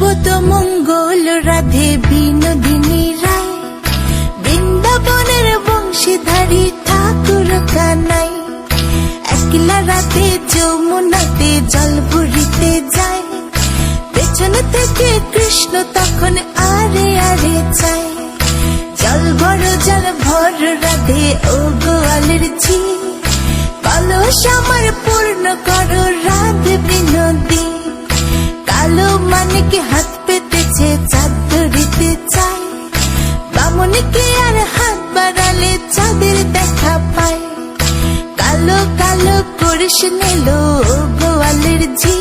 মঙ্গল রাধে বিনোদিনী রায়। বৃন্দাবনের বংশীধারী ঠাকুর কানাই। একলা রাতে যমুনাতে জল ভরিতে যায়। পেছন থেকে কৃষ্ণ তখন আরে আরে চায়। জল ভর জল ভর রাধে ও গোয়ালের ঝি। কলস আমার পূর্ণ করো রাধে বিনোদী কালো মানিকে হাত পেতেছে চাঁদ ধরিতে চায় বামনকে আর হাত বাড়ালে চাঁদের দেখা পায় কালো কালো করিস নিল গোয়ালের ঝি।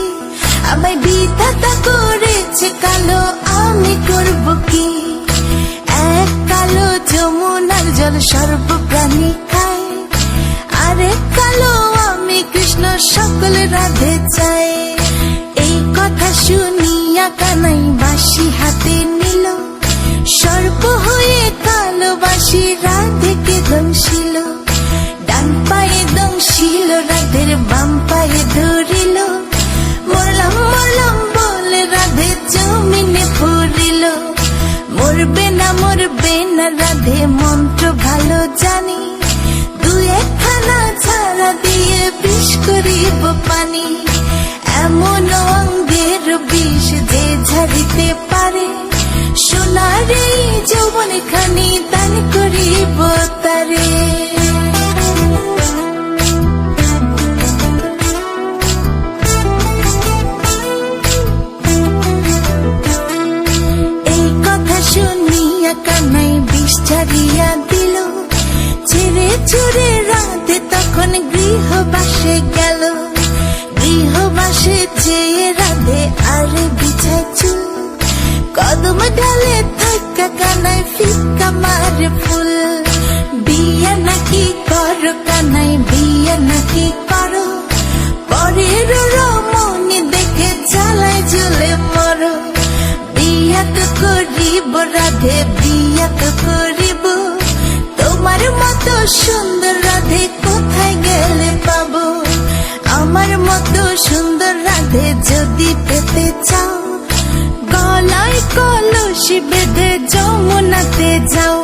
আমায় বিধাতা করেছে কালো, আমি করব কি? এক কালো যমুনার জল সর্বপ্রাণী খায়। আরেক কালো আমি কৃষ্ণ, সকল রাধে চাই। শুনিয়া কানাই বাসি হাতে নিল। সর্প হয়ে কালো বাসি রাধেকে দংশিল। ডান পায়ে দংশিল, রাধের বাম পায়ে ধরিল। মরলাম মরলাম বলে রাধে জমিনে পড়িল মরবে না মরবে না রাধে মন্ত্র ভালো জানি। দু একখানা ছাড়া দিয়ে বিষ করিব পানি। ঝাড়িতে পারে। সোনার এই যৌবন খানি দান করিব তারে। এই কথা শুনিয়া কানাই বিষ ছাড়িয়া দিল। ছেড়ে ছুড়ে রাতে তখন গৃহবাসে গেল। গৃহবাসে চেয়ে রাধে আর চুল। কদম ডালে থাকা কানাই ফিকা মারে ফুল। বিয়া নাকি করো কানাই বিয়া নাকি করো। পরের রমণী দেখে জ্বালায় জ্বলে মরো। বিয়া তো করিব রাধে, বিয়া তো করিব। তোমার মতো সুন্দর পেতে চাও গলায় কলসি বেঁধে যমুনাতে যাও।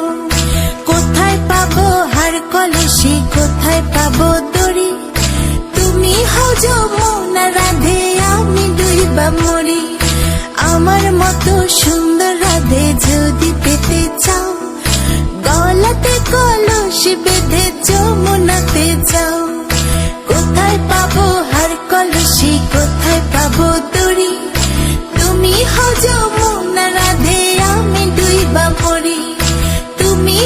কোথায় পাবো হার কলসি, কোথায় পাবো দড়ি? তুমি হও যমুনা রাধে, আমি দুইবা মরি। আমার মতো সুন্দর রাধে যদি পেতে চাও, গলাতে কলসি বেঁধে যমুনাতে যাও। কোথায় পাবো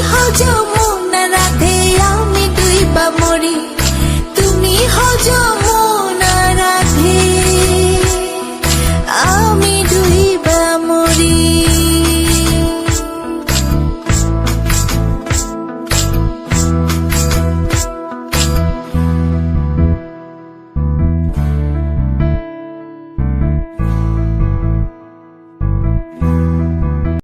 যমুনা রাধে